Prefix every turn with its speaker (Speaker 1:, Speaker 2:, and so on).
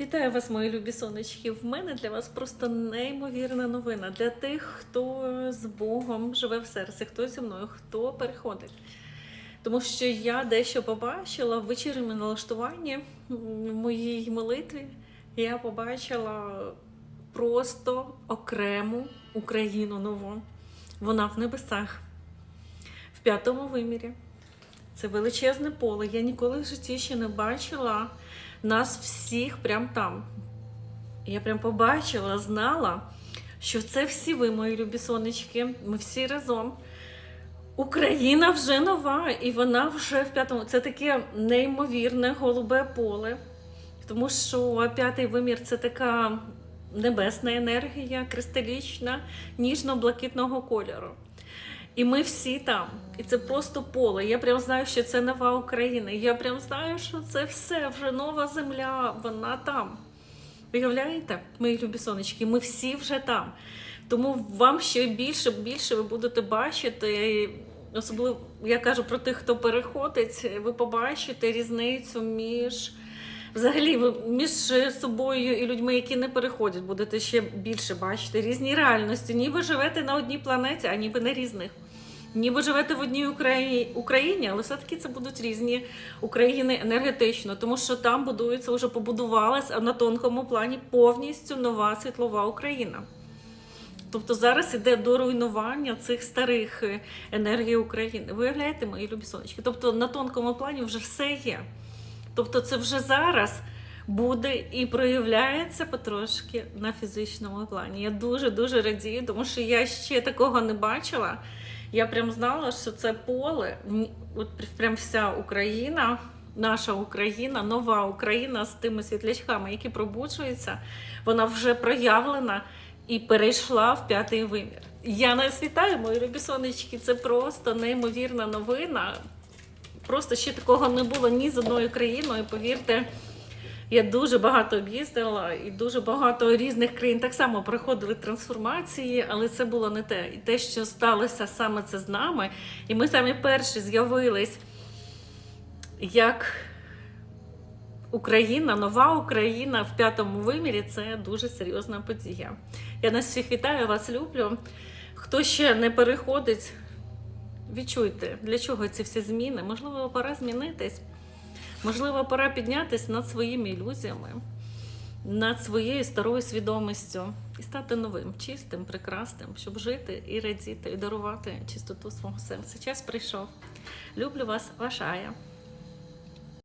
Speaker 1: Вітаю вас, мої любі сонечки. В мене для вас просто неймовірна новина для тих, хто з Богом живе в серці, хто зі мною, хто переходить. Тому що я дещо побачила в вечірньому налаштуванні в моїй молитві. Я побачила просто окрему Україну нову. Вона в небесах, в п'ятому вимірі. Це величезне поле. Я ніколи в житті ще не бачила нас всіх прям там. Я прям побачила, знала, що це всі ви, мої любі сонечки. Ми всі разом. Україна вже нова, і вона вже в п'ятому. Це таке неймовірне голубе поле. Тому що п'ятий вимір це така небесна енергія, кристалічна, ніжно-блакитного кольору. І ми всі там. І це просто поле. Я прям знаю, що це нова Україна. Я прям знаю, що це все вже нова земля, вона там. Виявляєте, мої любі сонечки, ми всі вже там. Тому вам ще більше, більше ви будете бачити. Особливо я кажу про тих, хто переходить, ви побачите різницю між взагалі ви між собою і людьми, які не переходять, будете ще більше бачити різні реальності. Ніби живете на одній планеті, а ніби на різних. Ніби живете в одній Украї- Україні, але все-таки це будуть різні України енергетично, тому що там будується, вже побудувалась а на тонкому плані повністю нова світлова Україна. Тобто зараз іде до руйнування цих старих е, енергій України. Виявляєте, мої любі сонечки? Тобто на тонкому плані вже все є. Тобто, це вже зараз буде і проявляється потрошки на фізичному плані. Я дуже дуже радію, тому що я ще такого не бачила. Я прям знала, що це поле, от прям вся Україна, наша Україна, нова Україна з тими світлячками, які пробуджуються, вона вже проявлена і перейшла в п'ятий вимір. Я нас вітаю, мої любі сонечки. Це просто неймовірна новина. Просто ще такого не було ні з одною країною. Повірте, я дуже багато об'їздила і дуже багато різних країн так само проходили трансформації, але це було не те. І те, що сталося саме це з нами, і ми самі перші з'явились як Україна, нова Україна в п'ятому вимірі це дуже серйозна подія. Я нас всіх вітаю, вас люблю. Хто ще не переходить, відчуйте, для чого ці всі зміни. Можливо, пора змінитись. Можливо, пора піднятись над своїми ілюзіями, над своєю старою свідомістю і стати новим, чистим, прекрасним, щоб жити і радіти, і дарувати чистоту свого серця. Час прийшов. Люблю вас, ваша Ая.